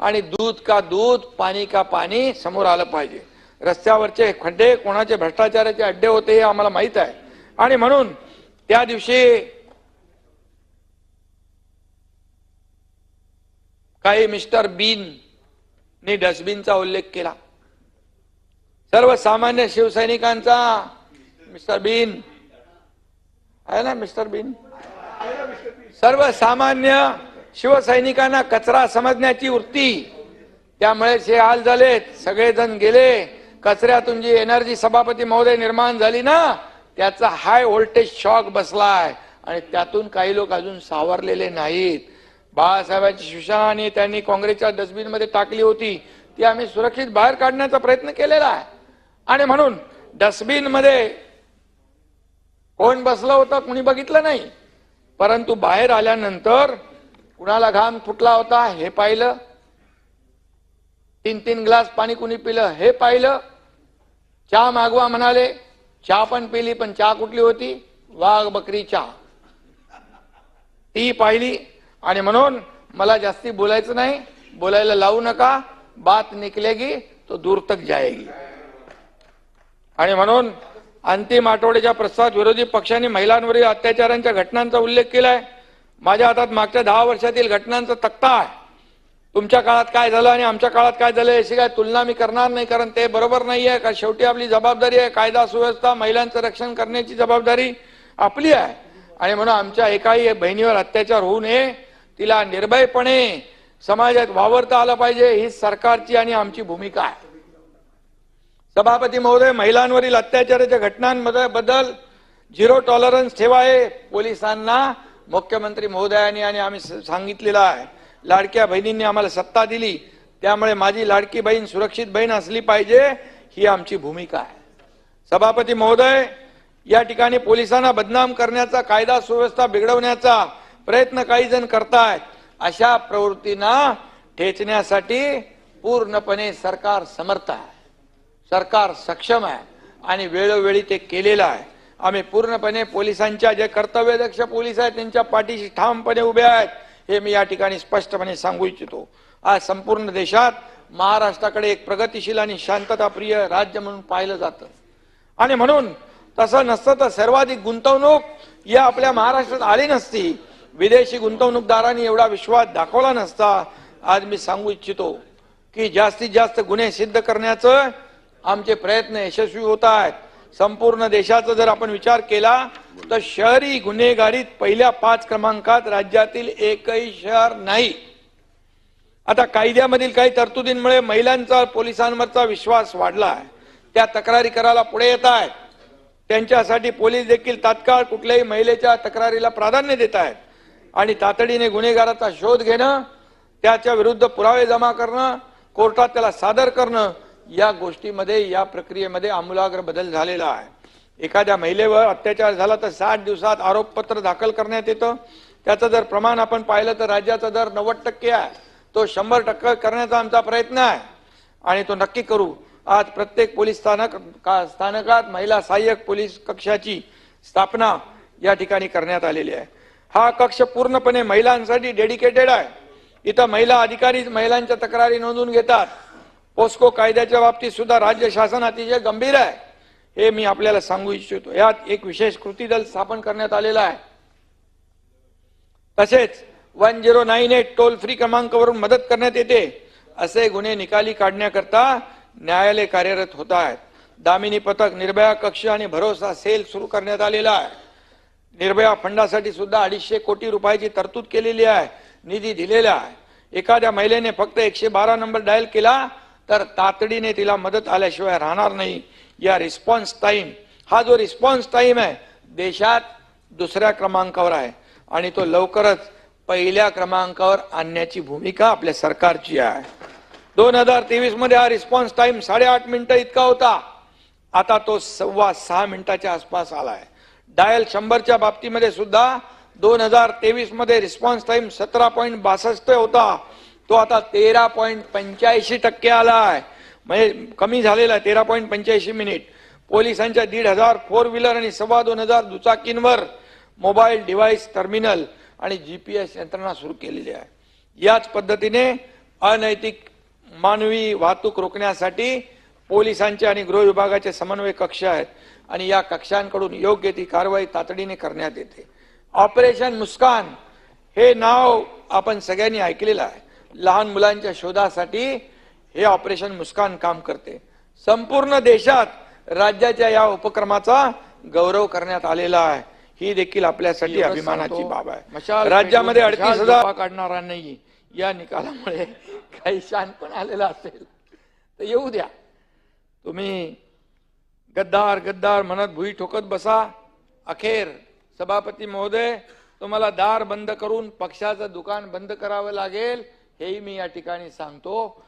आणि दूध का दूध पाणी का पाणी समोर आलं पाहिजे. रस्त्यावरचे खड्डे कोणाचे भ्रष्टाचाराचे अड्डे होते हे आम्हाला माहीत आहे. आणि म्हणून त्या दिवशी काही मिस्टर बीन ने डस्टबिनचा उल्लेख केला. सर्वसामान्य शिवसैनिकांचा मिस्टर बीन. आहे ना मिस्टर बीन? सर्वसामान्य शिवसैनिकांना कचरा समजण्याची वृत्ती. त्यामुळे हे हाल झालेत. सगळेजण गेले. कचऱ्यातून जी एनर्जी सभापती महोदय निर्माण झाली ना त्याचा हाय व्होल्टेज शॉक बसलाय. आणि त्यातून काही लोक अजून सावरलेले नाहीत. बाळासाहेबांची शिवसेना त्यांनी काँग्रेसच्या डस्टबिनमध्ये टाकली होती. ती आम्ही सुरक्षित बाहेर काढण्याचा प्रयत्न केलेला आहे. आणि म्हणून डस्टबिनमध्ये कोण बसलं होतं कुणी बघितलं नाही. परंतु बाहेर आल्यानंतर कुणाला घाम फुटला होता हे पाहिलं. तीन तीन ग्लास पाणी कुणी पिलं हे पाहिलं. चहा मागवा म्हणाले चहा पण पिली पण चहा कुठली होती? वाघ बकरी चहा. ती पाहिली आणि म्हणून मला जास्ती बोलायचं नाही बोलायला लावू नका बात निकलेगी तो दूर तक जाएगी. आणि म्हणून अंतिम आठवड्याच्या प्रस्तावात विरोधी पक्षांनी महिलांवरील अत्याचारांच्या घटनांचा उल्लेख केलाय. माझ्या हातात मागच्या दहा वर्षातील घटनांचा तक्ता आहे. तुमच्या काळात काय झालं आणि आमच्या काळात काय झालं याची काय तुलना मी करणार नाही कारण ते बरोबर नाही आहे. का शेवटी आपली जबाबदारी आहे? कायदा सुव्यवस्था महिलांचं रक्षण करण्याची जबाबदारी आपली आहे. आणि म्हणून आमच्या एकाही बहिणीवर अत्याचार होऊ नये. तिला निर्भयपणे समाजात वावरता आलं पाहिजे ही सरकारची आणि आमची भूमिका आहे. सभापती महोदय महिलांवरील अत्याचाराच्या घटनांमध्ये बदल झिरो टॉलरन्स ठेवाय पोलिसांना मुख्यमंत्री महोदयांनी आणि आम्ही स- सांगितलेलं आहे. लाडक्या बहिणींनी आम्हाला सत्ता दिली. त्यामुळे माझी लाडकी बहीण सुरक्षित बहीण असली पाहिजे ही आमची भूमिका आहे. सभापती महोदय या ठिकाणी पोलिसांना बदनाम करण्याचा कायदा सुव्यवस्था बिघडवण्याचा प्रयत्न काही जण करतायत. अशा प्रवृत्तींना ठेचण्यासाठी पूर्णपणे सरकार समर्थ आहे. सरकार सक्षम आहे आणि वेळोवेळी ते केलेलं आहे. आम्ही पूर्णपणे पोलिसांच्या जे कर्तव्यदक्ष पोलीस आहेत त्यांच्या पाठीशी ठामपणे उभे आहेत. हे मी या ठिकाणी स्पष्टपणे सांगू इच्छितो. आज संपूर्ण देशात महाराष्ट्राकडे एक प्रगतिशील आणि शांतताप्रिय राज्य म्हणून पाहिलं जातं. आणि म्हणून तसं नसतं तर सर्वाधिक गुंतवणूक या आपल्या महाराष्ट्रात आली नसती. विदेशी गुंतवणूकदारांनी एवढा विश्वास दाखवला नसता. आज मी सांगू इच्छितो की जास्तीत जास्त गुन्हे सिद्ध करण्याचं आमचे प्रयत्न यशस्वी होत आहेत. संपूर्ण देशाचा जर आपण विचार केला तर शहरी गुन्हेगारीत पहिल्या पाच क्रमांकात राज्यातील एकही शहर नाही. आता कायद्यामधील काही तरतुदींमुळे महिलांचा पोलिसांवरचा विश्वास वाढला आहे. त्या तक्रारी करायला पुढे येत आहेत. त्यांच्यासाठी पोलीस देखील तात्काळ कुठल्याही महिलेच्या तक्रारीला प्राधान्य देत आहेत. आणि तातडीने गुन्हेगाराचा शोध घेणं त्याच्या विरुद्ध पुरावे जमा करणं कोर्टात त्याला सादर करणं या गोष्टीमध्ये या प्रक्रियेमध्ये आमूलाग्र बदल झालेला आहे. एखाद्या महिलेवर अत्याचार झाला तर साठ दिवसात आरोपपत्र दाखल करण्यात येतं. त्याचं जर प्रमाण आपण पाहिलं तर राज्याचा दर नव्वद टक्के आहे. तो शंभर टक्के करण्याचा आमचा प्रयत्न आहे. आणि तो नक्की करू. आज प्रत्येक पोलीस स्थानक का- स्थानकात महिला सहाय्यक पोलीस कक्षाची स्थापना या ठिकाणी करण्यात आलेली आहे. हा कक्ष पूर्णपणे महिलांसाठी डेडिकेटेड आहे. इथं महिला अधिकारी महिलांच्या तक्रारी नोंदवून घेतात. पोस्को कायद्याच्या बाबतीत सुद्धा राज्य शासन अतिशय गंभीर आहे हे मी आपल्याला सांगू इच्छितो. यात एक विशेष कृती दल स्थापन करण्यात आलेला आहे. तसेच one zero nine eight toll free क्रमांकावरून मदत करण्यात येते असे गुन्हे निकाली काढण्याकरता न्यायालय कार्यरत होत आहेत. दामिनी पथक निर्भया कक्ष आणि भरोसा सेल सुरू करण्यात आलेला आहे. निर्भया फंडासाठी सुद्धा अडीचशे कोटी रुपयाची तरतूद केलेली आहे निधी दिलेला आहे. एखाद्या महिलेने फक्त एकशे बारा नंबर डायल केला तर तातडीने तिला मदत आल्याशिवाय राहणार नाही. या रिस्पॉन्स टाईम हा जो रिस्पॉन्स टाईम आहे देशात दुसऱ्या क्रमांकावर आहे. आणि तो लवकरच पहिल्या क्रमांकावर आणण्याची भूमिका आपल्या सरकारची आहे. दोन हजार तेवीसमध्ये हा रिस्पॉन्स टाईम साडेआठ मिनिटं इतका होता. आता तो सव्वा सहा मिनिटाच्या आसपास आलाय. डायल शंभरच्या बाबतीमध्ये सुद्धा दोन हजार तेवीसमध्ये रिस्पॉन्स टाईम सतरा पॉईंट बासष्ट होता. तो आता तेरा पॉईंट पंच्याऐंशी टक्के आला आहे म्हणजे कमी झालेला आहे तेरा पॉईंट पंच्याऐंशी मिनिट. पोलिसांच्या दीड हजार फोर व्हीलर आणि सव्वा दोन हजार दुचाकींवर मोबाईल डिव्हाइस टर्मिनल आणि जी पी एस यंत्रणा सुरू केलेली आहे. याच पद्धतीने अनैतिक मानवी वाहतूक रोखण्यासाठी पोलिसांचे आणि गृह विभागाचे समन्वय कक्ष आहेत आणि या कक्षांकडून योग्य ती कारवाई तातडीने करण्यात येते. ऑपरेशन मुस्कान हे नाव आपण सगळ्यांनी ऐकलेलं आहे. लहान मुलांच्या शोधासाठी हे ऑपरेशन मुस्कान काम करते. संपूर्ण देशात राज्याच्या या उपक्रमाचा गौरव करण्यात आलेला आहे. ही देखील आपल्यासाठी अभिमानाची बाब आहे. राज्यामध्ये अडतीस हजार काढणारा नाही. या निकालामुळे काही शान पण आलेला असेल. तर येऊ द्या. तुम्ही गद्दार गद्दार म्हणत भुई ठोकत बसा. अखेर सभापती महोदय तुम्हाला दार बंद करून पक्षाचं दुकान बंद करावं लागेल. हेही मी या ठिकाणी सांगतो.